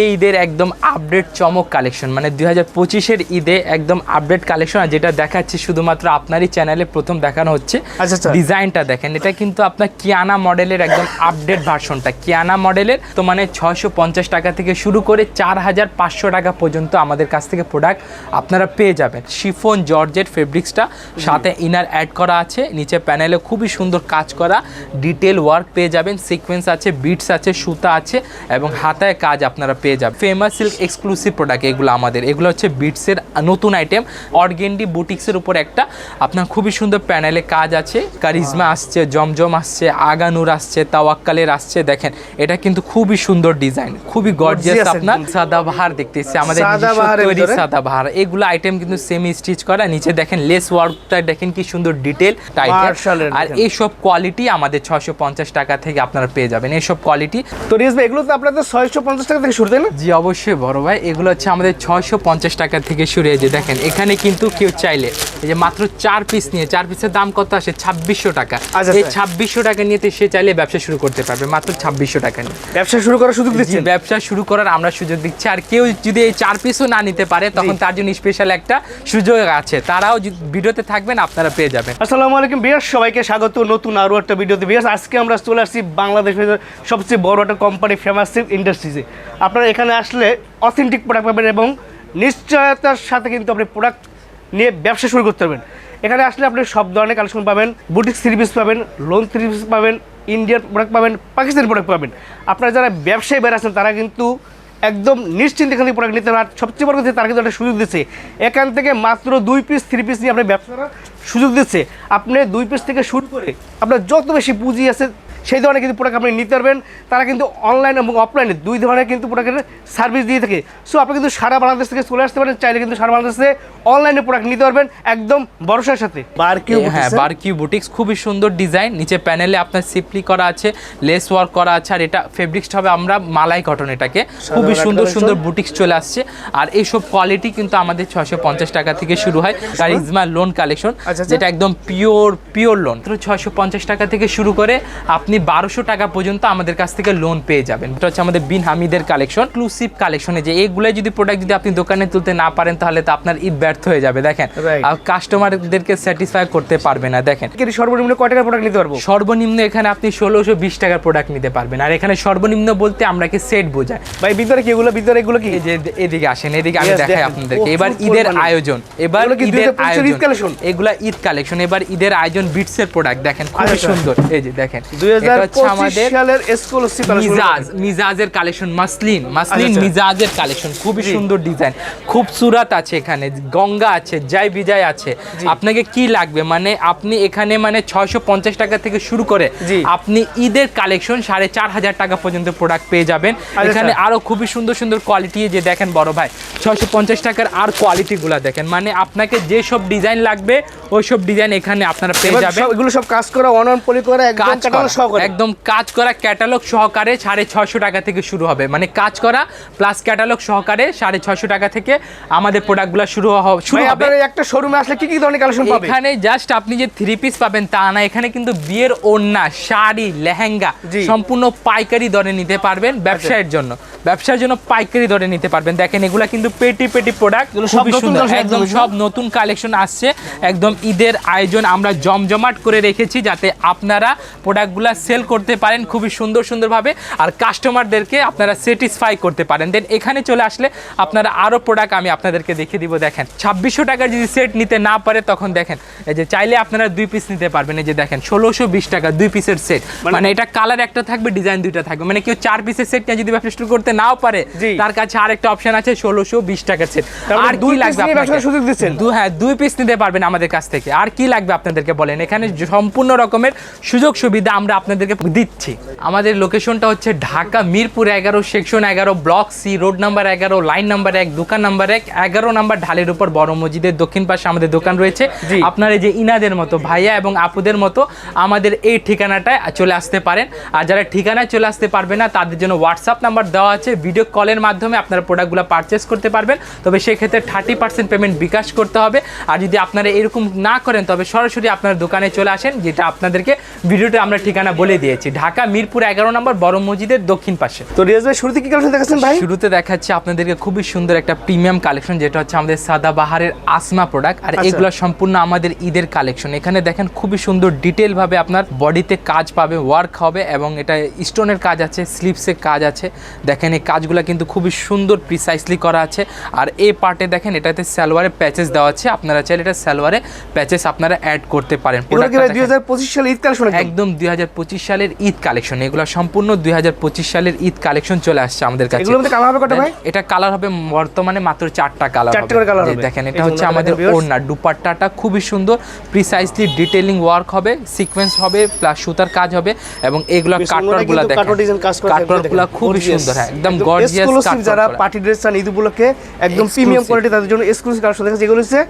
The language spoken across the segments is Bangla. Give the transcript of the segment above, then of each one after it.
এই ঈদের একদম আপডেট চমক কালেকশন মানে দুই হাজার পঁচিশের ঈদে একদম আপডেট কালেকশন আর যেটা দেখাচ্ছি শুধুমাত্র আপনারই চ্যানেলে প্রথম দেখানো হচ্ছে। আচ্ছা, আচ্ছা। ডিজাইনটা দেখেন। এটা কিন্তু আপনার কিয়ানা মডেলের একদম আপডেট ভার্সনটা কিয়ানা মডেলের তো মানে ছয়শো পঞ্চাশ টাকা থেকে শুরু করে চার হাজার পাঁচশো টাকা পর্যন্ত আমাদের কাছ থেকে প্রোডাক্ট আপনারা পেয়ে যাবেন। শিফন জর্জেট ফেব্রিক্সটা সাথে ইনার অ্যাড করা আছে। নিচে প্যানেলে খুবই সুন্দর কাজ করা। ডিটেল ওয়ার্ক পেয়ে যাবেন। সিকোয়েন্স আছে বিটস আছে সুতা আছে এবং হাতায় কাজ আপনারা পেয়ে যাবেন। ফেমাস সিল্ক এক্সক্লুসিভ প্রোডাক্ট এগুলো আমাদের। এগুলো হচ্ছে বিটসের নতুন আইটেম অর্গেন্ডি বুটিক্সের উপর একটা আপনার খুবই সুন্দর প্যানেলে কাজ আছে। কারিজমা আসছে জমজম আসছে আগানুর আসছে তাওয়াক্কালের আসছে। দেখেন এটা কিন্তু খুবই সুন্দর ডিজাইন খুবই গর্জিয়াস আপনার। সাদাবাহার দেখতেছি আমাদের তৈরি? সাদাবাহার। এগুলো আইটেম কিন্তু সেমি স্টিচ করা। নিচে দেখেন লেস ওয়ার্কটা দেখেন কি সুন্দর ডিটেল আর। এইসব কোয়ালিটি আমাদের ছশো পঞ্চাশ টাকা থেকে আপনারা পেয়ে যাবেন। এইসব কোয়ালিটি তো ভাই এগুলো তো আপনাদের ছয়শো পঞ্চাশ টাকা থেকে শুরু তাই না? জি অবশ্যই বড় ভাই। এগুলো হচ্ছে আমাদের ছয়শো পঞ্চাশ টাকা থেকে শুরু হয়েছে। দেখেন এখানে কিন্তু কেউ চাইলে এই যে মাত্র চার পিস নিয়ে চার পিসের দাম কত আসে? ছাব্বিশশো টাকা। আচ্ছা, এই আচ্ছা। ছাব্বিশশো টাকা নিয়ে সে চাইলে ব্যবসা শুরু করতে পারবে মাত্র ছাব্বিশশো টাকা নিয়ে। ব্যবসা শুরু করার সুযোগ জি, দিচ্ছেন? ব্যবসা শুরু করার আমরা সুযোগ দিচ্ছি। আর কেউ যদি এই চার পিসও না নিতে পারে তখন তার জন্য স্পেশাল একটা সুযোগ আছে। তারাও ভিডিওতে থাকবেন আপনারা পেয়ে যাবেন। আসসালামু আলাইকুম বিয়াস সবাইকে স্বাগত। নতুন আরও একটা ভিডিওতে। বিয়াস আজকে আমরা চলে আসছি বাংলাদেশের সবচেয়ে বড় একটা কোম্পানি ফেমাস ইন্ডাস্ট্রিজে আপনারা এখানে আসলে অথেন্টিক প্রোডাক্ট পাবেন এবং নিশ্চয়তার সাথে কিন্তু আপনি প্রোডাক্ট নিয়ে ব্যবসা শুরু করতে পারবেন। এখানে আসলে আপনি সব ধরনের কালেকশন পাবেন বুটিক থ্রি পিস পাবেন লোন থ্রি পিস পাবেন ইন্ডিয়ান প্রোডাক্ট পাবেন পাকিস্তানি প্রোডাক্ট পাবেন। আপনারা যারা ব্যবসায়ী বের আছেন, তারা কিন্তু একদম নিশ্চিন্তে এখান থেকে প্রোডাক্ট নিতে পারেন আর সবচেয়ে বড় কথা তারা কিন্তু একটা সুযোগ দিচ্ছে। এখান থেকে মাত্র দুই পিস থ্রি পিস নিয়ে আপনি ব্যবসা করার সুযোগ দিচ্ছে। আপনি দুই পিস থেকে শুরু করে আপনার যত বেশি পুঁজি আছে সেই ধরনের কিন্তু প্রোডাক্ট আপনি নিতে পারবেন। তারা কিন্তু অনলাইন এবং অফলাইনে দুই ধরনের কিন্তু প্রোডাক্টের সার্ভিস দিয়ে থাকে। সো আপনি কিন্তু সারা বাংলাদেশ থেকে চলে আসতে পারেন চাইলে কিন্তু সারা বাংলাদেশে অনলাইনে প্রোডাক্ট নিতে পারবেন একদম ভরসার সাথে। বারকিউ হ্যাঁ বারকিউ বুটিক্স খুবই সুন্দর ডিজাইন নিচে প্যানেলে আপনার সিপলি করা আছে লেস ওয়ার্ক করা আছে আর এটা ফেব্রিক্সটা হবে আমরা মালাই কটন এটাকে। খুবই সুন্দর সুন্দর বুটিক্স চলে আসছে। আর এইসব কোয়ালিটি কিন্তু আমাদের ছশো পঞ্চাশ টাকা থেকে শুরু হয়। Charisma lawn collection. যেটা একদম পিওর পিওর লোন তো ছয়শো পঞ্চাশ টাকা থেকে শুরু করে আপনি বারোশো টাকা পর্যন্ত আমাদের কাছ থেকে লোন পেয়ে যাবেন। এটা হচ্ছে আমাদের বিন হামিদের কালেকশন এক্সক্লুসিভ কালেকশনে যে এইগুলো যদি প্রোডাক্ট যদি আপনি দোকানে তুলতে না পারেন তাহলে তো আপনার ঈদ ব্যর্থ হয়ে যাবে দেখেন। আর কাস্টমারদেরকে স্যাটিসফাই করতে পারবে না দেখেন। সর্বনিম্ন কয় টাকার প্রোডাক্ট নিতে পারব? সর্বনিম্ন এখানে আপনি ষোলোশো বিশ টাকার প্রোডাক্ট নিতে পারবেন। আর এখানে সর্বনিম্ন বলতে আমরা কি সেট বোঝাই। ভাই ভিতরে কি এগুলো? ভিতরে এগুলো কি? যে এদিকে আসেন এদিকে আমি দেখাই। আপনাদেরকে। এবার ঈদের আয়োজন। এবার এগুলো ঈদের আয়োজন। ঈদ এগুলা ঈদ কালেকশন এবার ঈদের আয়োজন বিটস এর প্রোডাক্ট দেখেন। খুবই আচ্ছা। সুন্দর। এই যে দেখেন। সালের এক্সক্লুসিভ মিজাজ মিজাজের কালেকশন মাসলিন মাসলিন আচ্ছা। মিজাজের কালেকশন খুবই সুন্দর ডিজাইন খুব সুরাত আছে এখানে গঙ্গা আছে জয় বিজয় আছে। আপনাকে কি লাগবে? মানে আপনি এখানে মানে টাকা থেকে শুরু করে আপনি ঈদের কালেকশন সাড়ে চার হাজার টাকা পর্যন্ত প্রোডাক্ট পেয়ে যাবেন। আচ্ছা, এখানে। আরও খুবই সুন্দর সুন্দর কোয়ালিটি যে দেখেন বড় ভাই ছয়শো পঞ্চাশ টাকার আর কোয়ালিটিগুলো দেখেন। মানে আপনাকে যে সব ডিজাইন লাগবে ওই সব ডিজাইন এখানে আপনারা পেয়ে যাবেন। এগুলো সব কাজ করা অন অন পলি করা একদম কাজ কাটানো করা? একদম কাজ করা ক্যাটালগ সহকারে সাড়ে ছশো টাকা থেকে শুরু হবে। মানে কাজ করা প্লাস ক্যাটালগ সহকারে সাড়ে ছশো টাকা থেকে আমাদের প্রোডাক্টগুলো শুরু হ- শুরু হবে। একটা শোরুমে আসলে কি কি ধরনের কালেকশন পাবে এখানে জাস্ট আপনি যে থ্রি পিস পাবেন তা না এখানে কিন্তু বিয়ের ওড়না শাড়ি লেহেঙ্গা। সম্পূর্ণ পাইকারি দরে নিতে পারবেন ব্যবসায়ের জন্য। ব্যবসার জন্য পাইকারি দরে নিতে পারবেন। দেখেন এগুলা কিন্তু পেটি পেটি প্রোডাক্ট খুবই সুন্দর। একদম, সব নতুন কালেকশন আসছে। একদম ঈদের আয়োজন আমরা জমজমাট করে রেখেছি যাতে আপনারা প্রোডাক্টগুলো সেল করতে পারেন খুবই সুন্দর সুন্দরভাবে আর কাস্টমারদেরকে আপনারা স্যাটিসফাই করতে পারেন। দেন এখানে চলে আসলে আপনারা আরও প্রোডাক্ট আমি আপনাদেরকে দেখিয়ে দিব দেখেন। ছাব্বিশশো টাকার যদি সেট নিতে না পারে তখন দেখেন এই যে চাইলে আপনারা দুই পিস নিতে পারবেন এই যে দেখেন ষোলোশো বিশ টাকা দুই পিসের সেট মানে এটা কালার একটা থাকবে ডিজাইন দুইটা থাকবে। মানে কেউ চার পিসের সেট নিয়ে যদি ব্যবসা শুরু করতে নাও পারে তার কাছে আরেকটা অপশন আছে ষোলোশো বিশ টাকার সেট মানে আর দুই কি লাগবে সুযোগ দিচ্ছেন? হ্যাঁ দুই পিস নিতে পারবেন আমাদের কাছ থেকে। আর কি লাগবে আপনাদেরকে বলেন? এখানে সম্পূর্ণ রকমের সুযোগ সুবিধা আমরা আপনাদেরকে দিচ্ছি। আমাদের লোকেশনটা হচ্ছে ঢাকা মিরপুর এগারো সেকশন এগারো ব্লক সি রোড নাম্বার এগারো লাইন নাম্বার এক দোকান নাম্বার এক এগারো নাম্বার ঢালের উপর বড় মসজিদের দক্ষিণ পাশে আমাদের দোকান রয়েছে। আপনার এই যে ইনাদের মতো ভাইয়া এবং আপুদের মতো আমাদের এই ঠিকানাটায় চলে আসতে পারেন। আর যারা ঠিকানায় চলে আসতে পারবে না তাদের জন্য হোয়াটসঅ্যাপ নাম্বার দেওয়া আছে। ভিডিও কলের মাধ্যমে আপনারা প্রোডাক্টগুলো পারচেস করতে পারবেন। তবে সেক্ষেত্রে থার্টি পার্সেন্ট পেমেন্ট বিকাশ করতে হবে। আর যদি আপনারা এরকম না করেন তবে সরাসরি আপনার দোকানে চলে আসেন যেটা আপনাদেরকে ভিডিওতে আমরা ঠিকানা বলে দিয়েছি। ঢাকা মিরপুর এগারো নম্বর বড় মসজিদের দক্ষিণ পাশে। তো রিয়াজ ভাই শুরুতে কি কালেকশন দেখাচ্ছেন ভাই? শুরুতে দেখাচ্ছি আপনাদেরকে খুবই সুন্দর একটা প্রিমিয়াম কালেকশন যেটা হচ্ছে আমাদের সাদা বাহারের আসমা প্রোডাক্ট আর আচ্ছা। এগুলো সম্পূর্ণ আমাদের ঈদের কালেকশন এখানে দেখেন খুবই সুন্দর ডিটেল ভাবে আপনার বডিতে কাজ পাবে ওয়ার্ক হবে এবং এটা স্টোনের কাজ আছে স্লিপসের কাজ আছে। দেখেন এই কাজগুলো কিন্তু খুবই সুন্দর প্রিসাইসলি করা আছে। আর এই পার্টে দেখেন এটাতে সালোয়ারে প্যাচেস দেওয়া আছে। আপনারা চাইলে এটা সালোয়ারে প্যাচেস আপনারা অ্যাড করতে পারেন। Product দুই হাজার পঁচিশ সালে ঈদ কালেকশন একদম? দুই সালের ঈদ কালেকশন। এগুলো সম্পূর্ণ দুই সালের ঈদ কালেকশন চলে আসছে আমাদের কাছে। কালার হবে কটা ভাই? এটা কালার হবে বর্তমানে মাত্র চারটা কালার হবে। দেখেন এটা হচ্ছে আমাদের ওড়না। দুপাট্টাটা খুবই সুন্দর প্রিসাইজলি ডিটেইলিং ওয়ার্ক হবে সিকোয়েন্স হবে প্লাস সুতার কাজ হবে এবং এগুলা বেশ কাটওয়ার ওনারা গুলা কিন্তু দেখেন। কাটওয়ার ডিজাইন কাজ করা থাকবে কাটওয়ারগুলা দেখেন। খুবই সুন্দর হ্যাঁ একদম গর্জিয়াস যারা পার্টি ড্রেস চান ঈদ উপলক্ষে একদম প্রিমিয়াম কোয়ালিটি তাদের জন্য এক্সক্লুসিভ কালেকশন দেখেন যেগুলো হচ্ছে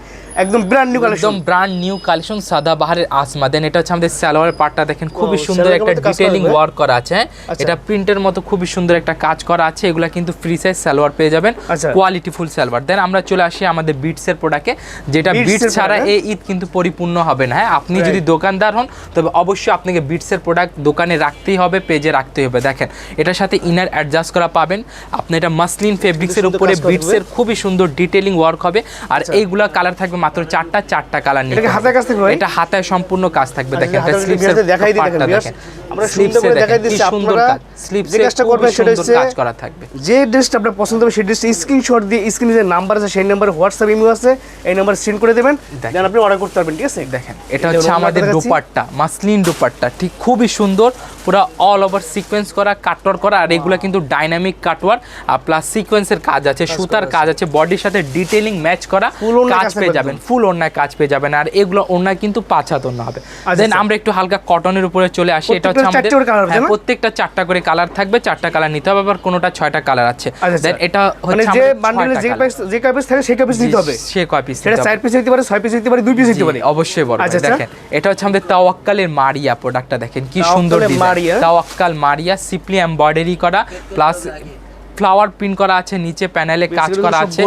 একদম ব্র্যান্ড নিউ কালেকশন একদম ব্র্যান্ড নিউ কালেকশন সাদা বাহারের আসমা। দেন এটা হচ্ছে আমাদের সালোয়ারের পার্টটা দেখেন খুবই সুন্দর একটা ডিটেইলিং ওয়ার্ক করা আছে? আচ্ছা। এটা প্রিন্টের মতো খুবই সুন্দর একটা কাজ করা আছে। এগুলা কিন্তু ফ্রি সাইজ সালোয়ার পেয়ে যাবেন। আচ্ছা। Quality full salwar. দেন আমরা চলে আসি আমাদের বিটসের প্রোডাক্টে যেটা বিটস ছাড়া এই ঈদ কিন্তু পরিপূর্ণ হবে না হ্যাঁ? আপনি যদি দোকানদার হন তবে অবশ্যই আপনাকে বিটসের প্রোডাক্ট দোকানে রাখতেই হবে পেজে রাখতেই হবে। দেখেন এটার সাথে ইনার অ্যাডজাস্ট করা পাবেন। আপনি এটা মাসলিন ফেব্রিক্সের সুন্দর উপরে করা বিটসের খুবই সুন্দর ডিটেইলিং ওয়ার্ক হবে। আর এইগুলা কালার থাকবে মাত্র চারটা চারটা কালার নিয়ে হাতের কাজ থাকবে এটা হাতায় সম্পূর্ণ কাজ থাকবে আচ্ছা, দেখেন এটা হাতের স্লিপসের দেখাই দিই দেখেন, আমরা সুন্দর করে দেখাই দিচ্ছি, আপনারা। স্লিপসে কাজটা করবেন সেটা হচ্ছে কাজ করা থাকবে। যে ড্রেসটা আপনার পছন্দ হবে সেই ড্রেসটা স্ক্রিনশট দিয়ে স্ক্রিনে যে নাম্বার আছে সেই নাম্বারে হোয়াটসঅ্যাপ ইমেল আছে এই নাম্বার সেন্ড করে দেবেন দেন আপনি অর্ডার করতে পারবেন ঠিক আছে? দেখেন এটা হচ্ছে আমাদের। দুপাট্টা মাসলিন দুপাট্টা ঠিক খুবই সুন্দর পুরো অল ওভার সিকোয়েন্স করা কাটওয়ার করা আর এগুলো কিন্তু ডাইনামিক কাটওয়ার আর প্লাস সিকোয়েন্সের কাজ আছে সুতার কাজ আছে বডির সাথে ডিটেইলিং ম্যাচ করা কাজ পেয়ে যাবেন। ফুল ওড়নায় কাজ পেয়ে যাবেন আর এগুলো ওড়না কিন্তু পাঁচ হাত ওড়না হবে আচ্ছা, দেন আচ্ছা। আমরা একটু হালকা কটনের উপরে চলে আসি এটা হচ্ছে আমাদের হ্যাঁ? প্রত্যেকটা চারটা করে কালার থাকবে চারটা কালার নিতে হবে আবার কোনোটা ছয়টা কালার আছে আচ্ছা, দেন আচ্ছা। এটা মানে হচ্ছে যে আমাদের যে পিস যে কয় পিস থাকে সেই কয় পিস নিতে হবে সে কয় পিস সেটা চার পিস নিতে পারে ছয় পিস নিতে পারে দুই পিস নিতে পারে অবশ্যই বড় আচ্ছা, আচ্ছা। দেখেন এটা হচ্ছে আমাদের তাওয়াক্কালের মারিয়া প্রোডাক্টটা দেখেন কি সুন্দর তাওয়াক্কাল মারিয়া সিপলি এমব্রয়ডারি করা প্লাস ফ্লাওয়ার প্রিন্ট করা আছে নিচে প্যানেলে কাজ করা আছে।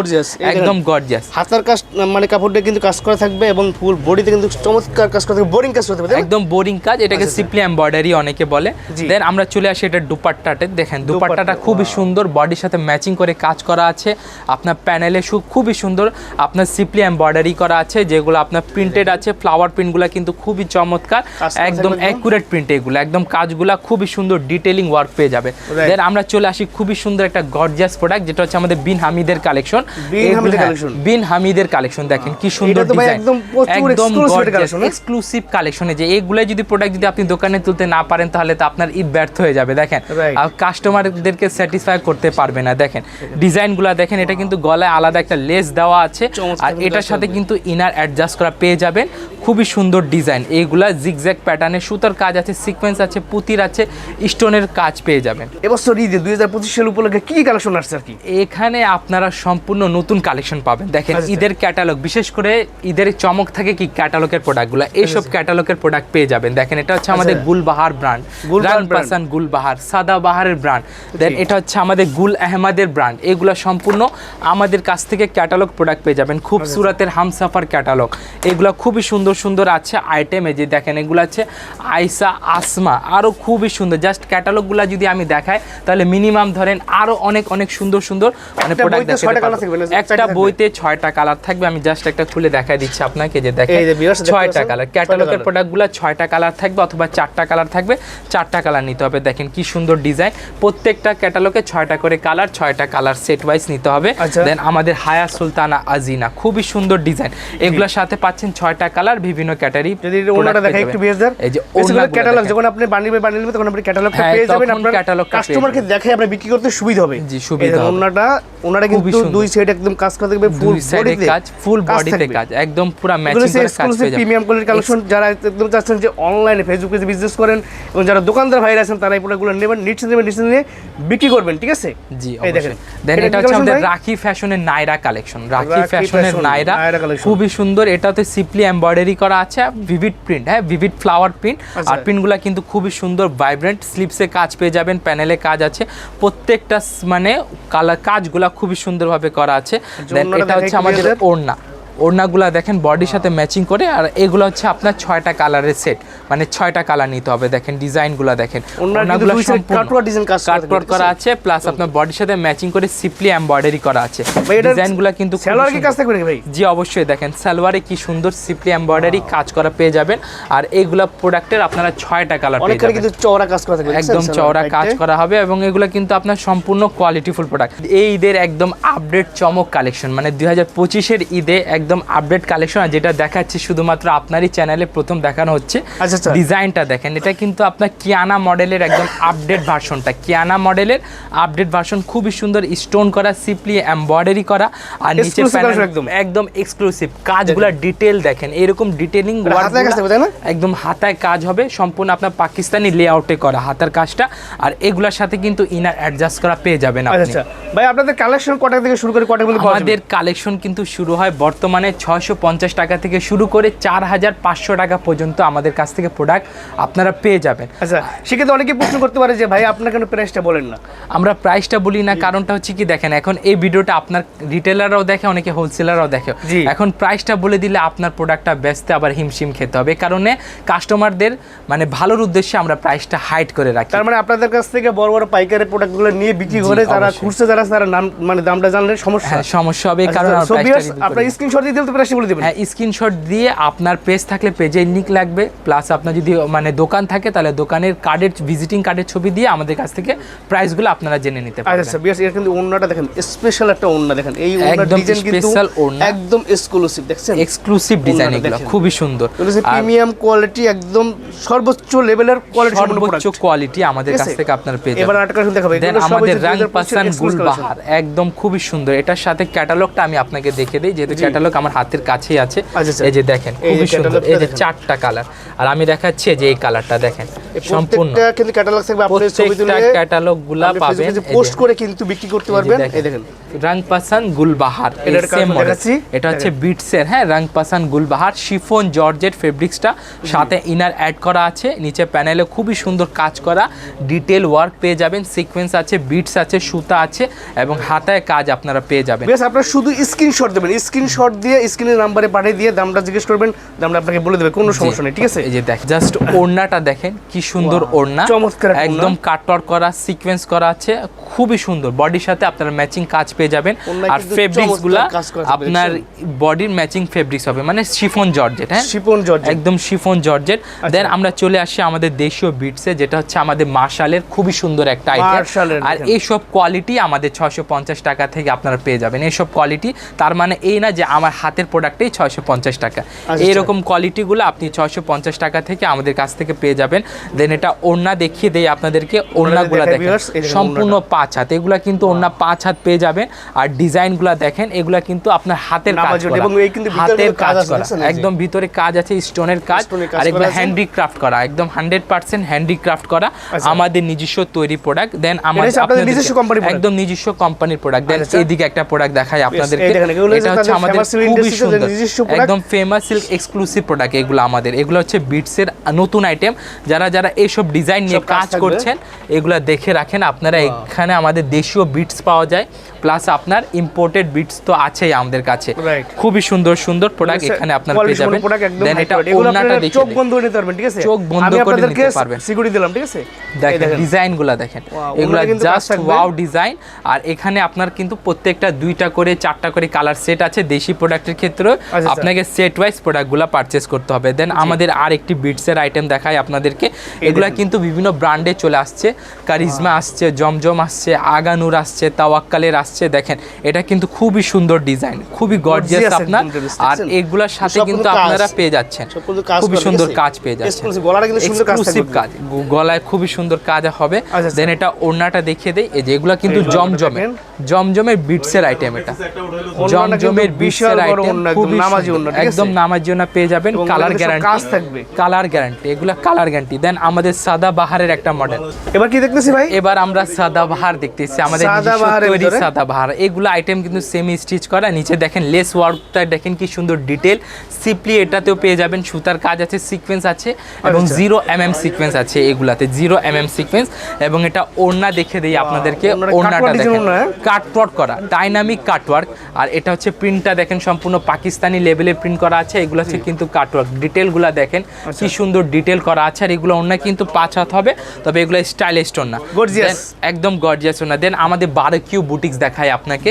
একদম গর্জিয়াস হাতার কাজ মানে কাপড়টা কিন্তু কাজ করা থাকবে এবং ফুল বডিতে কিন্তু চমৎকার কাজ করা থাকবে বোরিং কাজ করতে হবে একদম বোরিং কাজ এটাকে আচ্ছা, সিপলি এমব্রয়ডারি অনেকে বলে। দেন আমরা চলে আসি এটা দুপাট্টাতে দেখেন দুপাট্টাটা খুবই সুন্দর বডির সাথে ম্যাচিং করে কাজ করা আছে আপনার প্যানেলে সু খুবই সুন্দর আপনার সিপলি এমব্রয়ডারি করা আছে যেগুলো আপনার প্রিন্টেড আছে ফ্লাওয়ার প্রিন্টগুলো কিন্তু খুবই চমৎকার একদম অ্যাকুরেট প্রিন্ট এগুলো একদম কাজগুলো খুবই সুন্দর ডিটেইলিং ওয়ার্ক পেয়ে যাবে। দেন আমরা চলে আসি খুবই সুন্দর একটা গর্জিয়াস প্রোডাক্ট যেটা হচ্ছে আমাদের বিন হামিদের কালেকশন বিন হামিদের collection। বিন হামিদের কালেকশন দেখেন কি সুন্দর ডিজাইন একদম একটা? এক্সক্লুসিভ কালেকশনে যে এইগুলো যদি প্রোডাক্ট যদি আপনি দোকানে তুলতে না পারেন তাহলে তো আপনার ঈদ ব্যর্থ হয়ে যাবে দেখেন। আর কাস্টমারদেরকে স্যাটিসফাই করতে পারবে না দেখেন। ডিজাইনগুলো দেখেন এটা কিন্তু গলায় আলাদা একটা লেস দেওয়া আছে। আর এটার সাথে কিন্তু ইনার অ্যাডজাস্ট করা পেয়ে যাবেন। খুবই সুন্দর ডিজাইন এইগুলা জিগজ্যাগ প্যাটার্নে সুতার কাজ আছে সিকোয়েন্স আছে পুতির আছে স্টোনের কাজ পেয়ে যাবেন। এবছর ঈদে দুই হাজার পঁচিশ সাল উপলক্ষে কি কি কালেকশন আসছে আর কি? এখানে আপনারা সম্পূর্ণ নতুন কালেকশন পাবেন। দেখেন। ঈদের ক্যাটালগ বিশেষ করে ঈদের চমক থাকে কি ক্যাটালগের প্রোডাক্টগুলো এইসব ক্যাটালগের প্রোডাক্ট পেয়ে যাবেন। দেখেন এটা হচ্ছে আমাদের আচ্ছা। গুলবাহার ব্র্যান্ড রান পাসান গুলবাহার সাদা বাহারের ব্র্যান্ড দেন এটা হচ্ছে আমাদের গুল আহমদের ব্র্যান্ড এগুলো সম্পূর্ণ আমাদের কাছ থেকে ক্যাটালগ প্রোডাক্ট পেয়ে যাবেন। খুব আচ্ছা। সুরাতের হামসাফার ক্যাটালগ এগুলো খুবই সুন্দর সুন্দর আছে আইটেম যে দেখেন এগুলো আছে আইসা আসমা। আরও খুবই সুন্দর। জাস্ট ক্যাটালগুলো যদি আমি দেখাই তাহলে মিনিমাম ধরেন আরও অনেক অনেক সুন্দর সুন্দর মানে প্রোডাক্ট থাকবে একটা বইতে ছয়টা কালার থাকবে আমি জাস্ট একটা খুলে দেখাই দিচ্ছি আপনাকে যে দেখেন ছয়টা কালার ক্যাটালগের প্রোডাক্টগুলো ছয়টা কালার থাকবে অথবা চারটা কালার থাকবে চারটা কালার নিতে হবে। দেখেন কি সুন্দর ডিজাইন প্রত্যেকটা ক্যাটালগে ছয়টা করে কালার ছয়টা কালার সেট ওয়াইজ নিতে হবে। আচ্ছা। দেন আমাদের হায়া সুলতানা আজিনা খুবই সুন্দর ডিজাইন এগুলোর সাথে পাচ্ছেন ছয়টা কালার বিভিন্ন ক্যাটারি যদি ওনাটা দেখাই একটু বিএসদার এই যে ক্যাটালগ যখন আপনি বানিয়ে বানিয়ে নেবেন তখন আপনি ক্যাটালগটা পেয়ে যাবেন আপনার কাস্টমারকে দেখে আপনি বিক্রি করতে সুবিধা হবে। জি, সুবিধা হবে। ওনাটা ওনারা কিন্তু দুই সাইড একদম কাজ করা থাকবে ফুল বডিতে কাজ ফুল বডিতে। কাজ একদম পুরো ম্যাচিং করে কাজ পেয়ে প্রিমিয়াম কোয়ালিটির কালেকশন যারা একদম চাচ্ছেন যে অনলাইনে ফেসবুকে বিজনেস করেন এবং যারা দোকানদার ভাইরা আছেন তারা এই প্রোডাক্টগুলো নেবেন নিচ্ছে নেবেন নিচ্ছে নিয়ে বিক্রি করবেন ঠিক আছে? জি এই দেখেন। দেন এটা হচ্ছে আমাদের রাখি ফ্যাশনের নাইরা কালেকশন রাখি ফ্যাশনের নাইরা খুবই সুন্দর। এটাতে সিপলি এমব্রয়ডারি করা আছে ভিভিড প্রিন্ট হ্যাঁ ভিভিড ফ্লাওয়ার প্রিন্ট। আর প্রিন্টগুলো কিন্তু খুবই সুন্দর ভাইব্রেন্ট স্লিপসে কাজ পেয়ে যাবেন প্যানেলে কাজ আছে। প্রত্যেকটা মানে কালার কাজগুলা খুবই সুন্দরভাবে করা আছে দেন এটা হচ্ছে আমাদের? ওড়না ওড়নাগুলা দেখেন বডির সাথে ম্যাচিং করে আর এগুলো হচ্ছে আপনার ছয়টা কালারের সেট মানে ছয়টা কালার নিতে হবে। দেখেন ডিজাইনগুলো দেখেন ওড়নাগুলো ডিজাইন করা কাটওয়ার্ক করা আছে প্লাস আপনার বডির সাথে ম্যাচিং করে সিপলি এমব্রয়ডারি করা আছে। ডিজাইনগুলো কিন্তু সালোয়ার কি কাজ সুন্দর। থাকবে ভাই? জি অবশ্যই দেখেন সালোয়ারে কি সুন্দর সিপলি এমব্রয়ডারি কাজ করা পেয়ে যাবেন। আর এইগুলা প্রোডাক্টের আপনারা ছয়টা কালার পেয়ে যাবেন। কিন্তু চওড়া কাজ করা থাকবে একদম চওড়া কাজ করা হবে এবং এগুলো কিন্তু আপনার সম্পূর্ণ কোয়ালিটিফুল প্রোডাক্ট এই ঈদের একদম আপডেট চমক কালেকশন মানে দুই হাজার পঁচিশের ঈদে একদম আপডেট কালেকশন আর যেটা দেখাচ্ছি শুধুমাত্র আপনারই চ্যানেলে প্রথম দেখানো হচ্ছে আচ্ছা, আচ্ছা। ডিজাইনটা দেখেন এটা কিন্তু আপনার কিয়ানা মডেলের একদম আপডেট ভার্সনটা কিয়ানা মডেলের আপডেট ভার্সন খুবই সুন্দর স্টোন করা সিপলি এমব্রয়ডারি করা আর নিচে একদম। একদম এক্সক্লুসিভ কাজগুলো ডিটেল দেখেন এরকম ডিটেলিং? একদম হাতায় কাজ হবে সম্পূর্ণ আপনার পাকিস্তানি লেআউটে করা হাতার কাজটা আর এগুলোর সাথে কিন্তু ইনার অ্যাডজাস্ট করা পেয়ে যাবেন আচ্ছা আপনি আচ্ছা ভাই আপনাদের কালেকশন কটা থেকে শুরু করে পাওয়া যাবে আমাদের কালেকশন কিন্তু শুরু হয় বর্তমানে ছয়শো পঞ্চাশ টাকা থেকে শুরু করে চার হাজার পাঁচশো টাকা পর্যন্ত আমাদের কাছ থেকে প্রোডাক্ট আপনারা পেয়ে যাবেন। আচ্ছা সেক্ষেত্রে অনেকে প্রশ্ন করতে পারে যে ভাই আপনার কেন প্রাইসটা বলেন না? আমরা প্রাইসটা বলি না কারণটা হচ্ছে কি দেখেন এখন এই ভিডিওটা আপনার রিটেলাররাও দেখে অনেকে হোলসেলাররাও দেখে। এখন প্রাইসটা বলে দিলে আপনার প্রোডাক্টটা বেচতে আবার হিমশিম খেতে হবে কারণে কাস্টমারদের মানে ভালোর উদ্দেশ্যে আমরা প্রাইসটা হাইড করে রাখি। তার মানে আপনাদের কাছ থেকে বড় বড় পাইকারি প্রোডাক্টগুলো নিয়ে বিক্রি করে তারা। খুঁজছে যারা তারা নাম মানে দামটা জানলে সমস্যা। হ্যাঁ সমস্যা হবে কারণে আপনার স্ক্রিনশট দিয়ে দিলে তো প্রাইসটা বলে দেবেন। হ্যাঁ স্ক্রিনশট দিয়ে আপনার পেজ থাকলে পেজের লিঙ্ক লাগবে প্লাস আপনার যদি মানে দোকান থাকে তাহলে দোকানের কার্ডের ভিজিটিং কার্ডের ছবি দিয়ে আমাদের কাছ থেকে প্রাইসগুলো আপনারা জেনে নিতে পারবেন। আচ্ছা বিয়াস এর কিন্তু ওন্নাটা দেখেন স্পেশাল একটা ওন্না দেখেন। এই একদম ডিজাইন কিন্তু special ওড়না। একদম এক্সক্লুসিভ দেখছেন? এক্সক্লুসিভ ডিজাইন এগুলো খুবই সুন্দর। প্রিমিয়াম কোয়ালিটি একদম সর্বোচ্চ লেভেলের কোয়ালিটি সর্বোচ্চ কোয়ালিটি আমাদের কাছ থেকে আপনারা পেয়ে এবার যাবেন। কালেকশন দেখাবো। আমাদের রাং 2025 পাসান গুলবাহার একদম খুবই সুন্দর। এটার সাথে ক্যাটালগটা আমি আপনাকে দেখে দিই যেহেতু ক্যাটালগ আমার হাতের কাছেই আছে। আচ্ছা, আচ্ছা। এই যে দেখেন এই যে খুবই সুন্দর। এই যে চারটা কালার আর আমি দেখাচ্ছি যে এই কালারটা দেখেন। সম্পূর্ণ। কিন্তু ক্যাটালগ থাকবে আপনি ছবি তুলে ক্যাটালগগুলা পাবেন। পোস্ট করে কিন্তু বিক্রি করতে পারবেন। এই দেখেন। রং পাসান গুলবাহার এটার সেম। এটা হচ্ছে বিটসের হ্যাঁ রং পাসান গুলবাহার শিফন জর্জেট ফেব্রিক্সটা সাথে ইনার অ্যাড করা আছে। নিচে প্যানেলে খুবই সুন্দর কাজ করা ডিটেল ওয়ার্ক পেয়ে যাবেন সিকোয়েন্স আছে বিটস আছে সুতা আছে এবং হাতায় কাজ আপনারা পেয়ে যাবেন। বেশ আপনারা শুধু স্ক্রিনশট দেবেন। স্ক্রিনশট দিয়ে স্ক্রিনের নাম্বারে পাঠিয়ে দিয়ে দামটা জিজ্ঞেস করবেন দামটা আপনাকে বলে দেবে কোনো সমস্যা নেই ঠিক আছে? এই যে দেখ জাস্ট ওড়নাটা দেখেন কি সুন্দর ওড়না। চমৎকার একদম কাটওয়ার্ক করা সিকোয়েন্স করা আছে খুবই সুন্দর। বডির সাথে আপনারা ম্যাচিং কাজ পেয়ে যাবেন। আর কিন্তু ফেব্রিক্সগুলা চমৎকার কাজ করা থাকবে, আপনার বডির ম্যাচিং ফেব্রিক্স হবে মানে শিফন জর্জেট হ্যাঁ? শিফন জর্জ একদম শিফন জর্জেট আচ্ছা। দেন আমরা চলে আসি আমাদের দেশীয় বিটসে যেটা হচ্ছে আমাদের মার্শালের খুবই সুন্দর একটা আইটেম আর। এইসব কোয়ালিটি আমাদের ছয়শো পঞ্চাশ টাকা থেকে আপনারা পেয়ে যাবেন। এইসব কোয়ালিটি তার মানে এই না যে আমার হাতের প্রোডাক্টেই ছয়শো পঞ্চাশ টাকা। আচ্ছা। এইরকম কোয়ালিটিগুলো আপনি ছয়শো পঞ্চাশ টাকা থেকে আমাদের কাছ থেকে পেয়ে যাবেন। দেন এটা ওড়না দেখিয়ে দেই আপনাদেরকে ওড়নাগুলো দেখেন। সম্পূর্ণ পাঁচ হাত। এগুলা কিন্তু ওড়না পাঁচ হাত পেয়ে যাবেন। আর ডিজাইনগুলো দেখেন এগুলা কিন্তু আপনার হাতের কাজ এবং এই কিন্তু হাতের কাজ করা? একদম ভিতরে কাজ আছে স্টোনের কাজ আর এগুলো করা হ্যান্ডিক্রাফট করা একদম হান্ড্রেড পার্সেন্ট হ্যান্ডিক্রাফট করা। আচ্ছা। আমাদের নিজস্ব তৈরি প্রোডাক্ট দেন আমাদের নিজস্ব product? একদম নিজস্ব কোম্পানির প্রোডাক্ট দেন। এইদিকে একটা প্রোডাক্ট দেখাই আপনাদেরকে। এটা হচ্ছে আমাদের খুবই সুন্দর। একদম ফেমাস সিল্ক এক্সক্লুসিভ প্রোডাক্ট এগুলো আমাদের। এগুলো হচ্ছে বিটসের নতুন আইটেম যারা যারা এইসব ডিজাইন নিয়ে কাজ করছেন এগুলো দেখে রাখেন। আপনারা এখানে আমাদের দেশীয় বিটস পাওয়া যায়। প্লাস আপনার ইম্পোর্টেড বিটস তো আছেই আমাদের কাছে। খুবই সুন্দর সুন্দর প্রোডাক্ট এখানে আপনারা পেয়ে যাবেন। দেন এটা quality। এগুলো ওড়নাটা আপনারা দেখে চোখ বন্ধ করে নিতে পারবেন ঠিক আছে? চোখ বন্ধ করে নিতে পারবেন। সিকিউরিটি দিলাম ঠিক আছে? দেখেন দেখেন। ডিজাইনগুলো দেখেন। এগুলো জাস্ট ওয়াও ডিজাইন আর এখানে আপনার কিন্তু প্রত্যেকটা দুইটা করে চারটা করে কালার সেট আছে। দেশি প্রোডাক্টের ক্ষেত্রে আচ্ছা। আপনাকে সেট ওয়াইজ প্রোডাক্টগুলো পারচেস করতে হবে। দেন আমাদের আর একটি বিটসের আইটেম দেখাই আপনাদেরকে। এগুলা কিন্তু বিভিন্ন ব্র্যান্ডে চলে আসছে। কারিজমা আসছে জমজম আসছে আগানুর আসছে তাওয়াক্কালের আসছে দেখেন এটা কিন্তু খুবই সুন্দর ডিজাইন খুবই গর্জিয়াস আপনার। আর? এগুলোর সাথে কিন্তু আপনারা পেয়ে যাচ্ছেন। খুবই সুন্দর কাজ পেয়ে যাচ্ছেন। কাজ গলায় খুবই সুন্দর কাজ হবে। আচ্ছা, দেন এটা ওড়নাটা দেখিয়ে দেই। এই যে এগুলো কিন্তু যে জমজমের বিটসের আইটেম এটা। জমজমের বিশাল বিটসের আইটেম একদম খুবই নামাজি সুন্দর। ওড়না, একদম নামাজি ওড়না পেয়ে যাবেন কালার গ্যারান্টি কাজ থাকবে। কালার গ্যারান্টি এগুলো কালার গ্যারান্টি দেন আমাদের সাদা বাহারের একটা মডেল এবার কি দেখতেছি ভাই? এবার আমরা সাদা বাহার দেখতেছি আমাদের তৈরি ভিতরে? সাদা বাহার এগুলো আইটেম কিন্তু সেমি স্টিচ করা। নিচে দেখেন লেস ওয়ার্কটা দেখেন কি সুন্দর ডিটেল সিম্পলি এটাতেও পেয়ে যাবেন সুতার কাজ আছে সিকোয়েন্স আছে এবং। জিরো এম এম সিকোয়েন্স আছে এগুলাতে। জিরো এম এম সিকোয়েন্স এবং এটা ওড়না দেখে দিই আপনাদেরকে। ওড়নাটা দেখেন। হ্যাঁ? কাটওয়ার্ক করা ডাইনামিক কাটওয়ার্ক আর এটা হচ্ছে প্রিন্টটা দেখেন সম্পূর্ণ পাকিস্তানি লেভেলে প্রিন্ট করা আছে। এগুলো হচ্ছে কিন্তু কাটওয়ার্ক ডিটেলগুলো দেখেন আচ্ছা। কি সুন্দর ডিটেল করা আছে। আর এগুলো ওড়না কিন্তু পাঁচ হাত হবে তবে এগুলো স্টাইলিশ ওড়না। একদম গর্জিয়াস ওড়না। দেন আমাদের বারকিউ বুটিক্স দেখায় আপনাকে।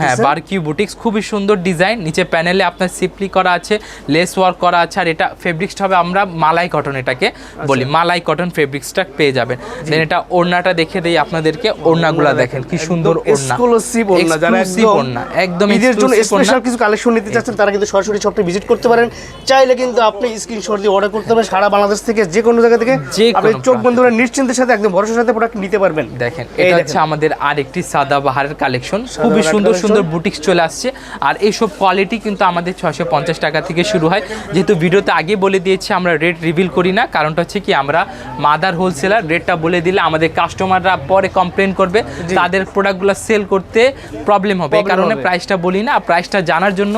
হ্যাঁ? বারকিউ বুটিক্স খুবই সুন্দর ডিজাইন নিচে প্যানেলে আপনার সিপলি করা আছে লেস ওয়ার্ক করা আছে আর এটা ফেব্রিক্সটা হবে আমরা মালাই কটন এটাকে বলি। আচ্ছা। মালাই কটন ফেব্রিক্সটা পেয়ে যাবেন। দেন এটা ওড়নাটা দেখে দেই আপনাদেরকে। ওড়নাগুলা দেখেন কি সুন্দর ওড়না। এক্সক্লুসিভ ওড়না যারা একদম ওড়না, একদম ঈদের জন্য স্পেশাল কিছু কালেকশন নিতে চাচ্ছেন তারা কিন্তু সরাসরি শপটি ভিজিট করতে পারেন। চাইলে কিন্তু আপনি স্ক্রিনশট দিয়ে অর্ডার করতে পারেন। সারা বাংলাদেশ থেকে যে কোনো জায়গা থেকে যে আপনি চোখ প্রান্ত। বন্ধ করে নিশ্চিন্তের সাথে একদম ভরসার সাথে প্রোডাক্ট নিতে পারবেন। দেখেন এটা হচ্ছে আমাদের আরেকটি সাদা বাহারের কালেকশন খুবই সুন্দর সুন্দর বুটিক্স চলে আসছে। আর এইসব কোয়ালিটি কিন্তু আমাদের ছশো পঞ্চাশ টাকা থেকে শুরু হয়। যেহেতু ভিডিওতে আগে বলে দিয়েছি আমরা রেট রিভিল করি না। কারণটা হচ্ছে কি আমরা মাদার হোলসেলার রেটটা বলে দিলে আমাদের কাস্টমাররা পরে কমপ্লেন করবে। তাদের প্রোডাক্টগুলো সেল করতে প্রবলেম হবে। এই কারণে প্রাইসটা বলি না। প্রাইসটা জানার জন্য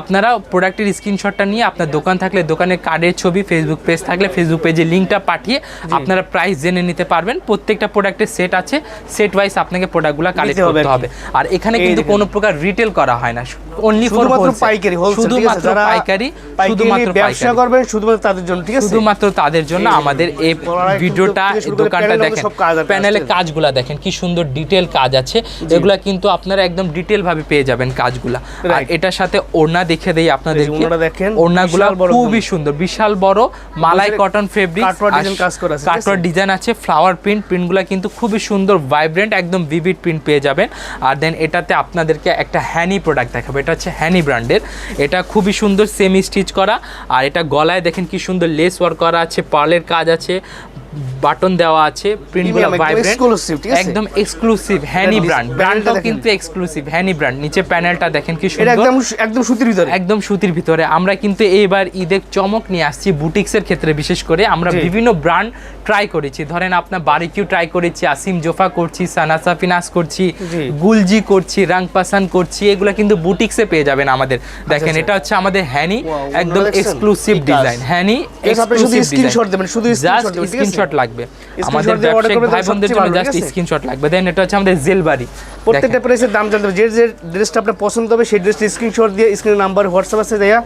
আপনারা প্রোডাক্টের স্ক্রিনশটটা নিয়ে আপনার দোকান থাকলে দোকানের কার্ডের ছবি ফেসবুক পেজ থাকলে ফেসবুক পেজে লিঙ্কটা পাঠিয়ে আপনারা প্রাইস জেনে নিতে পারবেন। প্রত্যেকটা প্রোডাক্টের সেট আছে। সেট ওয়াইজ আপনাকে প্রোডাক্টগুলো কালেক্ট করতে হবে। আর এখানে কিন্তু। কোনো প্রকার রিটেল করা হয় না। অনলি ফর পাইকারি শুধুমাত্র পাইকারি শুধুমাত্র ব্যবসা করবেন শুধুমাত্র তাদের জন্য ঠিক আছে? শুধুমাত্র তাদের জন্য আমাদের এই ভিডিওটা দোকানটা দেখেন। প্যানেলে। কাজগুলা দেখেন কি সুন্দর ডিটেল কাজ আছে। এগুলা কিন্তু আপনারা একদম ডিটেল ভাবে পেয়ে যাবেন কাজগুলা। আর এটার সাথে ওড়না দেখে দেই আপনাদের দেখেন, ওড়নাগুলা খুবই সুন্দর বিশাল বড় মালাই কটন ফেব্রিক কাটওয়ার্ক design কাজ করা আছে, কাটওয়ার ডিজাইন আছে ফ্লাওয়ার প্রিন্ট প্রিন্টগুলা কিন্তু খুবই সুন্দর ভাইব্রেন্ট একদম ভিভিড প্রিন্ট পেয়ে যাবেন। আর দেন এটাতে আপনাদেরকে একটা হ্যানি প্রোডাক্ট দেখাবো। এটা হচ্ছে হ্যানি ব্র্যান্ডের এটা খুবই সুন্দর সেমি স্টিচ করা। আর এটা গলায় দেখেন কি সুন্দর লেস ওয়ার্ক করা আছে পার্লের কাজ আছে বাটন দেওয়া আছে প্রিন্টগুলো একদম ভাইব্রেন্ট এক্সক্লুসিভ হ্যানি ব্র্যান্ড ব্র্যান্ডটাও কিন্তু এক্সক্লুসিভ হ্যানি ব্র্যান্ড নিচে প্যানেলটা দেখেন কি সুন্দর। একদম একদম সুতির ভিতরে। একদম সুতির ভিতরে। আমরা কিন্তু এইবার ঈদের চমক নিয়ে আসছি বুটিক্সের ক্ষেত্রে বিশেষ করে। আমরা বিভিন্ন ব্র্যান্ড ট্রাই করেছি। ধরেন আপনার বারিকিউ ট্রাই করেছি আসিম জোফা করছি সানাসা ফিনাস করছি গুলজি করছি রাংপাসান করছি এগুলো কিন্তু বুটিক্সে পেয়ে যাবেন আমাদের। দেখেন আচ্ছা। এটা হচ্ছে আমাদের হ্যানি একদম এক্সক্লুসিভ ডিজাইন হ্যানি শুধু screenshot দেবেন, শুধু? স্ক্রিনশট লাগবে। আমাদের ব্যবসায়িক ভাই বোনদের জন্য জাস্ট স্ক্রিনশট লাগবে। দেন এটা হচ্ছে আমাদের জেলবাড়ি। প্রত্যেকটা প্রাইসের দাম জানতে হবে যে যে ড্রেসটা আপনার পছন্দ হবে সেই ড্রেসটা স্ক্রিনশট দিয়ে স্ক্রিন নাম্বার হোয়াটসঅ্যাপ আছে দেয়া।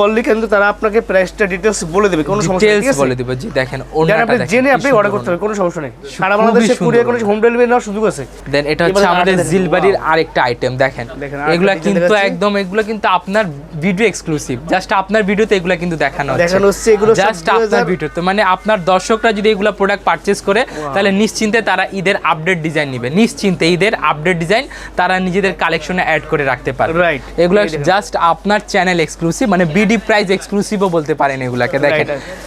বললে কিন্তু তারা আপনাকে প্রাইসটা ডিটেলস বলে দেবে কোনো সমস্যা বলে দিব জি দেখেন ওনাটা আপনি জেনে আপনি অর্ডার করতে হবে কোনো সমস্যা নেই। সারা বাংলাদেশে কুরিয়ার কোনো হোম ডেলিভারি নেওয়ার সুযোগ আছে? দেন এটা হচ্ছে আমাদের জিলবাড়ির আরেকটা আইটেম দেখেন। এগুলা কিন্তু একদম এগুলো কিন্তু আপনার ভিডিও এক্সক্লুসিভ জাস্ট আপনার ভিডিওতে এগুলা কিন্তু দেখানো দেখানো হচ্ছে, এগুলো জাস্ট আপনার ভিডিওতে মানে আপনার দর্শকরা যদি এগুলা প্রোডাক্ট পারচেজ করে তাহলে নিশ্চিন্তে তারা ঈদের আপডেট ডিজাইন নেবে। নিশ্চিন্তে ঈদের আপডেট ডিজাইন তারা নিজেদের কালেকশনে অ্যাড করে রাখতে পারে Right. এগুলো জাস্ট আপনার চ্যানেল এক্সক্লুসিভ মানে বিডি প্রাইস এক্সক্লুসিভও বলতে পারেন এগুলাকে দেখেন.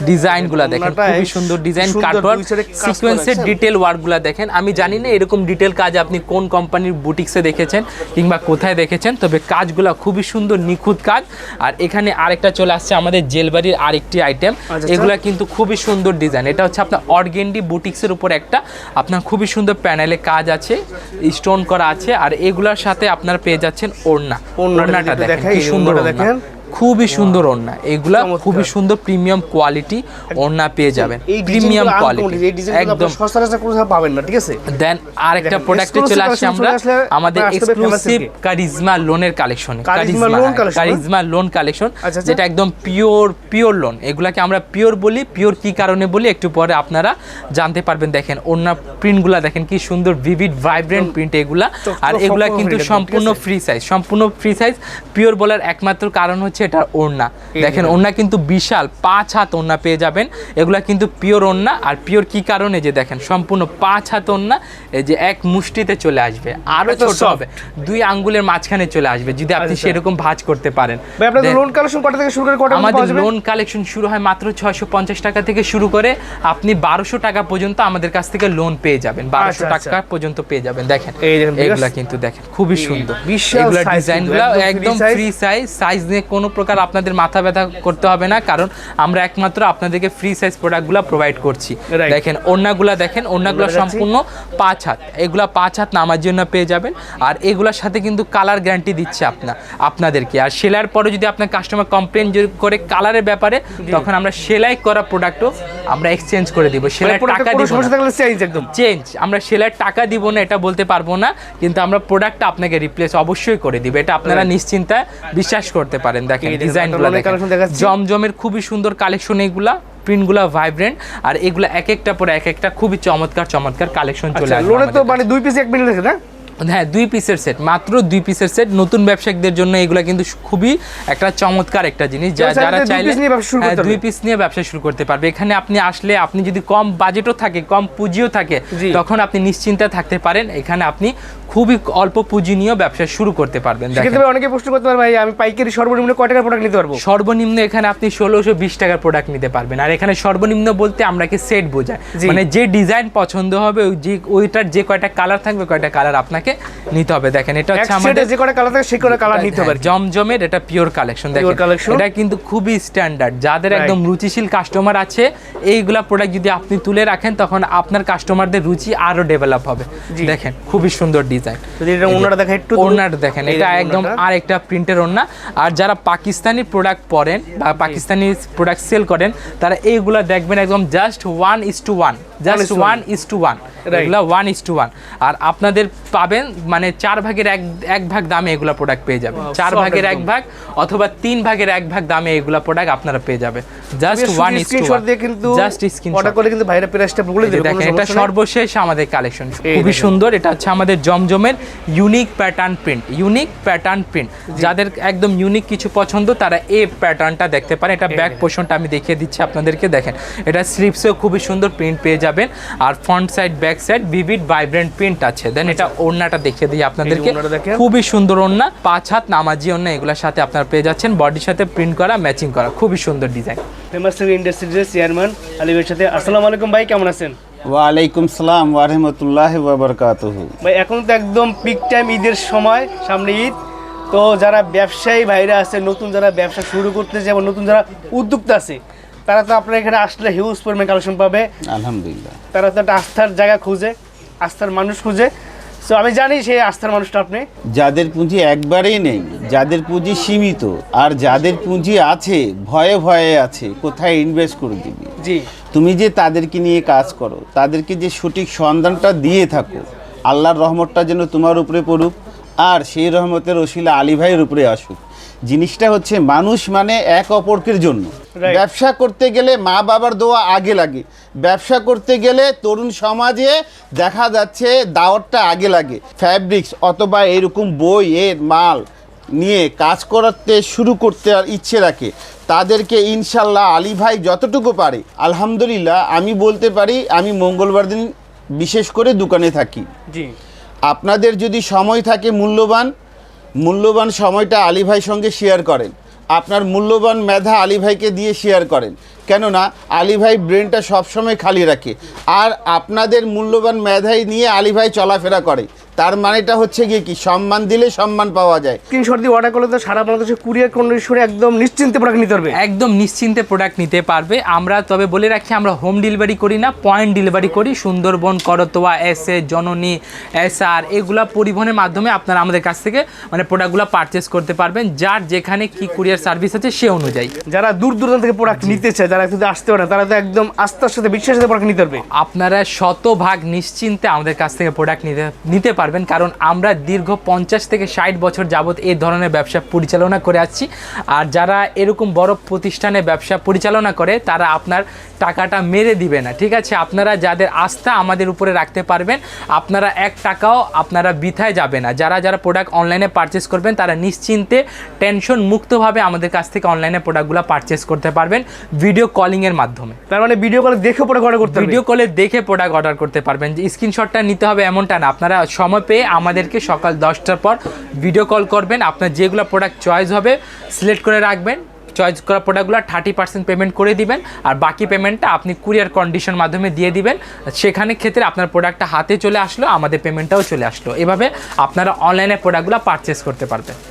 ডিজাইনগুলা দেখেন খুবই সুন্দর ডিজাইন কাটওয়ার্ক সিকোয়েন্সের ডিটেল ওয়ার্কগুলো দেখেন। আমি জানি না এরকম ডিটেল কাজ আপনি কোন কোম্পানির বুটিক্সে দেখেছেন কিংবা কোথায় দেখেছেন তবে কাজগুলো খুবই সুন্দর নিখুঁত কাজ। আর এখানে আরেকটা চলে আসছে আমাদের জেলবাড়ির আরেকটি আইটেম আচ্ছা। এগুলা কিন্তু খুবই সুন্দর ডিজাইন এটা হচ্ছে আপনার অর্গেন্ডি বুটিক্সের উপর একটা আপনার খুবই সুন্দর প্যানেলে কাজ আছে স্টোন করা আছে আর এগুলার সাথে আপনার পেয়ে যাচ্ছেন ওড়না। ওড়নাটা দেখেন কি সুন্দর দেখেন। খুবই সুন্দর ওড়না। এগুলা খুবই সুন্দর প্রিমিয়াম কোয়ালিটি ওড়না পেয়ে যাবেন। এই প্রিমিয়াম কোয়ালিটি একদম। সচরাচর কোনো পাবেন না ঠিক আছে? দেন আরেকটা প্রোডাক্টে চলে আসছি আমরা। আমাদের এক্সক্লুসিভ কারিজমা লোনের কালেকশনে কারিজমা লোন কালেকশন। যেটা একদম পিওর পিওর লোন এগুলাকে আমরা পিওর বলি পিওর কি কারণে বলি একটু পরে আপনারা জানতে পারবেন। দেখেন অন্য প্রিন্টগুলা দেখেন কি সুন্দর ভিভিড ভাইব্রেন্ট প্রিন্ট এগুলা। আর এগুলা কিন্তু সম্পূর্ণ ফ্রি সাইজ সম্পূর্ণ ফ্রি সাইজ পিওর বলার একমাত্র কারণ হচ্ছে এটা ওড়না। দেখেন ওড়না কিন্তু বিশাল পাঁচ হাত ওড়না পেয়ে যাবেন। এগুলা কিন্তু পিওর ওড়না। আর পিওর কি কারণে? যে দেখেন সম্পূর্ণ পাঁচ হাত ওড়না এই যে এক মুষ্টিতে চলে আসবে। আরও ছোট হবে। দুই আঙ্গুলের মাঝখানে চলে আসবে যদি আপনি আচ্ছা। সেরকম ভাঁজ করতে পারেন। লোন কালেকশন কটা থেকে শুরু করে কটা আমাদের লোন কালেকশন শুরু হয় মাত্র ছয়শো পঞ্চাশ টাকা থেকে শুরু করে আপনি বারোশো টাকা পর্যন্ত আমাদের কাছ থেকে লোন পেয়ে যাবেন। বারোশো আচ্ছা, টাকা পর্যন্ত পেয়ে যাবেন। দেখেন এগুলা কিন্তু দেখেন খুবই সুন্দর। এগুলা size ডিজাইনগুলা একদম। ফ্রি সাইজ সাইজ নিয়ে কোনো প্রকার আপনাদের মাথা ব্যথা করতে হবে না কারণ আমরা একমাত্র আপনাদেরকে ফ্রি সাইজ প্রোডাক্টগুলো প্রোভাইড করছি। দেখেন ওড়নাগুলা দেখেন ওড়নাগুলো সম্পূর্ণ পাঁচ হাত। এগুলা পাঁচ হাত নামার জন্য পেয়ে যাবেন। আর এগুলোর সাথে কিন্তু কালার গ্যারান্টি দিচ্ছে আপনার আপনাদেরকে। আর সেলাইয়ের পরে যদি আপনার কাস্টমার কমপ্লেন করে কালারের ব্যাপারে তখন আমরা সেলাই করা প্রোডাক্টও আমরা এক্সচেঞ্জ করে দিব। সেলাই টাকা দিব চেঞ্জ একদম। চেঞ্জ আমরা সেলাইয়ের টাকা দিব না এটা বলতে পারব না কিন্তু আমরা প্রোডাক্টটা আপনাকে রিপ্লেস অবশ্যই করে দিব। এটা আপনারা নিশ্চিন্তায় বিশ্বাস করতে পারেন। দেখেন, ডিজাইনগুলো। জমজমের খুবই সুন্দর কালেকশন এগুলা প্রিন্টগুলো ভাইব্রেন্ট আর এগুলা এক একটা পরে এক একটা খুবই চমৎকার চমৎকার কালেকশন চলে আচ্ছা লোনে তো মানে দুই পিস এক না হ্যাঁ? দুই পিসের সেট মাত্র দুই পিসের সেট নতুন ব্যবসায়ীদের জন্য এগুলো কিন্তু খুবই একটা চমৎকার একটা জিনিস যারা চাইলে হ্যাঁ, দুই। পিস নিয়ে ব্যবসা শুরু করতে পারবে। এখানে আপনি আসলে আপনি যদি কম বাজেটও থাকে কম পুঁজিও থাকে তখন আপনি নিশ্চিন্তে থাকতে পারেন। এখানে আপনি খুবই অল্প পুঁজি নিয়েও ব্যবসা শুরু করতে পারবেন সেক্ষেত্রে অনেকে প্রশ্ন করতে পারে ভাই আমি পাইকারি সর্বনিম্ন কয় টাকার প্রোডাক্ট নিতে পারব? সর্বনিম্ন এখানে আপনি ষোলোশো বিশ টাকার প্রোডাক্ট নিতে পারবেন। আর এখানে সর্বনিম্ন বলতে আমরাকে সেট বোঝায় মানে যে ডিজাইন পছন্দ হবে ওই যে ওইটার যে কয়টা কালার থাকবে কয়টা কালার আপনাকে নিতে হবে। দেখেন এটা হচ্ছে আমাদের যে কটা কালার থাকে সেই কটা কালার নিতে হবে জমজমের এটা পিওর কালেকশন দেখেন। এটা কিন্তু খুবই স্ট্যান্ডার্ড যাদের একদম রুচিশীল কাস্টমার আছে এইগুলা প্রোডাক্ট যদি আপনি তুলে রাখেন তখন আপনার কাস্টমারদের রুচি আরও ডেভেলপ হবে। দেখেন খুবই সুন্দর ডিজাইন যদি এটা ওনারা দেখেন একটু ওনার দেখেন এটা একদম আরেকটা প্রিন্টের ওড়না। আর যারা পাকিস্তানি প্রোডাক্ট পরেন বা পাকিস্তানি প্রোডাক্ট সেল করেন তারা এইগুলা দেখবেন একদম just one is to one just one is to one. এগুলা ওয়ান ইস টু ওয়ান আর আপনাদের পাবেন মানে চার ভাগের এক এক ভাগ দামে এগুলা প্রোডাক্ট পেয়ে যাবেন। চার ভাগের এক। ভাগ অথবা তিন ভাগের এক ভাগ দামে এগুলা প্রোডাক্ট আপনারা পেয়ে যাবেন। জাস্ট ওয়ান ইস টু দিয়ে কিন্তু জাস্ট স্ক্রিনশট অর্ডার করে কিন্তু ভাইরা প্রাইসটা বলে দেখেন এটা সর্বশেষ আমাদের কালেকশন খুবই সুন্দর এটা হচ্ছে আমাদের জমজমের unique pattern print unique pattern print যাদের একদম ইউনিক কিছু পছন্দ তারা এই প্যাটার্নটা দেখতে পারে এটা ব্যাক পোর্শনটা আমি দেখিয়ে দিচ্ছি আপনাদেরকে দেখেন। এটা স্লিপসেও খুবই সুন্দর প্রিন্ট পেয়ে যাবেন আর front side back side vivid vibrant print আছে। দেন এটা ওড়নাটা দেখিয়ে দিই আপনাদেরকে। খুবই সুন্দর ওড়না। পাঁচ হাত নামাজি ওড়না এগুলোর সাথে আপনারা পেয়ে যাচ্ছেন। বডির সাথে প্রিন্ট করা ম্যাচিং করা। খুবই সুন্দর ডিজাইন ফেমাস ইন্ডাস্ট্রিজের চেয়ারম্যান আলিমের সাথে। আসসালামু আলাইকুম ভাই কেমন আছেন? ওয়ালাইকুম সালাম ওয়ারহমতুল্লাহ ওয়াবারকাতুহু ভাই এখন তো একদম পিক টাইম ঈদের সময় সামনে ঈদ। তো যারা ব্যবসায়ী ভাইরা আছে নতুন যারা ব্যবসা শুরু করতে যাবে নতুন যারা উদ্যোক্তা আছে তারা তো আপনার এখানে আসলে হিউজ পরিমাণ কালেকশন পাবে। আলহামদুলিল্লাহ। তারা তো একটা আস্থার জায়গা খুঁজে আস্থার মানুষ খুঁজে। সো আমি জানি সেই আস্থার মানুষটা আপনি। যাদের পুঁজি একবারেই নেই যাদের পুঁজি সীমিত আর যাদের পুঁজি আছে ভয়ে ভয়ে আছে কোথায় ইনভেস্ট করে দিবি? জি। তুমি যে তাদেরকে নিয়ে কাজ করো তাদেরকে যে সঠিক সন্ধানটা দিয়ে থাকো আল্লাহর রহমতটা যেন তোমার উপরে পড়ুক আর সেই রহমতের ওসিলা আলী ভাইয়ের উপরে আসুক। জিনিসটা হচ্ছে মানুষ মানে এক অপরকের জন্য. ব্যবসা করতে গেলে মা বাবার দোয়া আগে লাগে। ব্যবসা করতে গেলে তরুণ সমাজে দেখা যাচ্ছে দাওয়াতটা আগে লাগে। ফ্যাব্রিক্স অথবা এরকম বই এর মাল নিয়ে কাজ করতে শুরু করতে আর ইচ্ছে রাখে। তাদেরকে ইনশাল্লাহ আলী ভাই যতটুকু পারে আলহামদুলিল্লাহ আমি বলতে পারি আমি মঙ্গলবার দিন বিশেষ করে দোকানে থাকি। জি। আপনাদের যদি সময় থাকে মূল্যবান মূল্যবান সময়টা আলী ভাই সঙ্গে শেয়ার করেন। আপনার মূল্যবান মেধা আলী ভাইকে দিয়ে শেয়ার করেন। কেননা, আলী ভাই ব্রেনটা সবসময় খালি রাখে। আর আপনাদের মূল্যবান মেধাই নিয়ে আলী ভাই চলাফেরা করে। তার মানেটা হচ্ছে গিয়ে কি? সম্মান দিলে সম্মান পাওয়া যায়। স্ক্রিনশট দিয়ে অর্ডার করলে তো সারা বাংলাদেশে কুরিয়ার কন্ডিশনে একদম নিশ্চিন্তে প্রোডাক্ট নিতে পারবে। একদম নিশ্চিন্তে প্রোডাক্ট নিতে পারবে। আমরা তবে বলে রাখি আমরা হোম ডেলিভারি করি না পয়েন্ট ডেলিভারি করি। সুন্দরবন করতোয়া এস এ জননী এস আর এগুলা পরিবহনের মাধ্যমে আপনারা আমাদের কাছ থেকে মানে প্রোডাক্টগুলো পারচেস করতে পারবেন। যার যেখানে কি কুরিয়ার সার্ভিস আছে সে অনুযায়ী। যারা দূর দূরান্ত থেকে প্রোডাক্ট নিতে চায় যারা যদি আসতে পারে তারা তো একদম আস্থার সাথে বিশ্বাসের সাথে প্রোডাক্ট নিতে পারবে। আপনারা শতভাগ নিশ্চিন্তে আমাদের কাছ থেকে প্রোডাক্ট নিতে নিতে পারবেন। কারণ আমরা দীর্ঘ পঞ্চাশ থেকে ষাট বছর যাবত এই ধরনের ব্যবসা পরিচালনা করে আসছি। আর যারা এরকম বড় প্রতিষ্ঠানে ব্যবসা পরিচালনা করে তারা আপনার টাকাটা মেরে দিবে না ঠিক আছে? আপনারা যাদের আস্থা আমাদের উপরে রাখতে পারবেন আপনারা এক টাকাও আপনারা বৃথায় যাবে না। যারা যারা প্রোডাক্ট অনলাইনে পারচেস করবেন তারা নিশ্চিন্তে টেনশন মুক্তভাবে আমাদের কাছ থেকে অনলাইনে প্রোডাক্টগুলো পারচেস করতে পারবেন ভিডিও কলিংয়ের মাধ্যমে। তার মানে ভিডিও কলে দেখে প্রোডাক্ট অর্ডার করতে ভিডিও কলে দেখে প্রোডাক্ট অর্ডার করতে পারবেন। যে স্ক্রিনশটটা নিতে হবে এমনটা না। আপনারা সময় পেয়ে আমাদেরকে সকাল দশটার পর ভিডিও কল করবেন। আপনার যেগুলো প্রোডাক্ট চয়েস হবে সিলেক্ট করে রাখবেন। চয়েস করা প্রোডাক্টগুলো থার্টি পার্সেন্ট পেমেন্ট করে দিবেন। আর বাকি পেমেন্টটা আপনি কুরিয়ার কন্ডিশন মাধ্যমে দিয়ে দিবেন। সেখানে ক্ষেত্রে আপনার প্রোডাক্টটা হাতে চলে আসলো, আমাদের পেমেন্টটাও চলে আসলো। এভাবে আপনারা অনলাইনে প্রোডাক্টগুলো পারচেস করতে পারবেন।